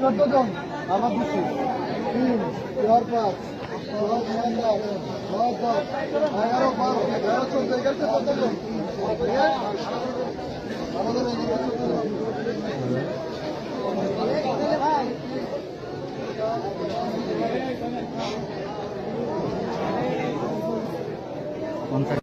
চোদ্দ জন। আমার দিচ্ছি তিন চার পাঁচ দশ দশ এগারো বারো এগারো চোদ্দ এগারো চোদ্দ জন 本当に